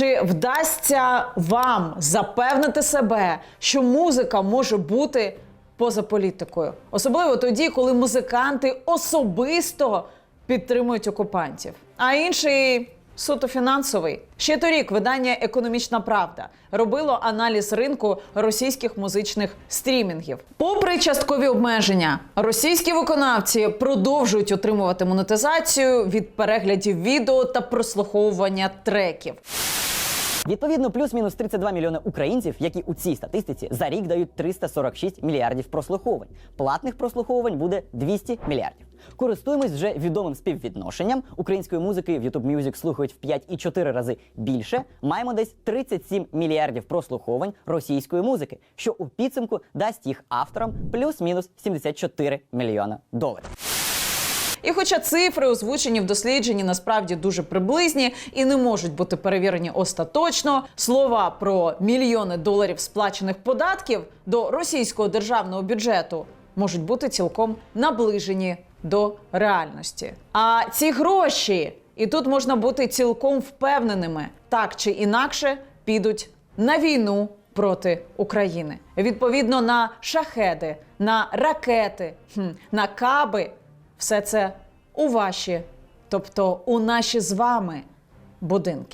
Чи вдасться вам запевнити себе, що музика може бути поза політикою? Особливо тоді, коли музиканти особисто підтримують окупантів. А інший суто фінансовий. Ще торік видання Економічна Правда робило аналіз ринку російських музичних стрімінгів. Попри часткові обмеження, російські виконавці продовжують отримувати монетизацію від переглядів відео та прослуховування треків. Відповідно, плюс-мінус 32 мільйони українців, які у цій статистиці за рік дають 346 мільярдів прослуховувань. Платних прослуховувань буде 200 мільярдів. Користуємось вже відомим співвідношенням. Української музики в YouTube Music слухають в 5,4 рази більше. Маємо десь 37 мільярдів прослуховувань російської музики, що у підсумку дасть їх авторам плюс-мінус 74 мільйона доларів. І хоча цифри, озвучені в дослідженні, насправді дуже приблизні і не можуть бути перевірені остаточно, слова про мільйони доларів сплачених податків до російського державного бюджету можуть бути цілком наближені до реальності. А ці гроші, і тут можна бути цілком впевненими, так чи інакше підуть на війну проти України. Відповідно на шахеди, на ракети, на каби. Все це у ваші, тобто у наші з вами будинки.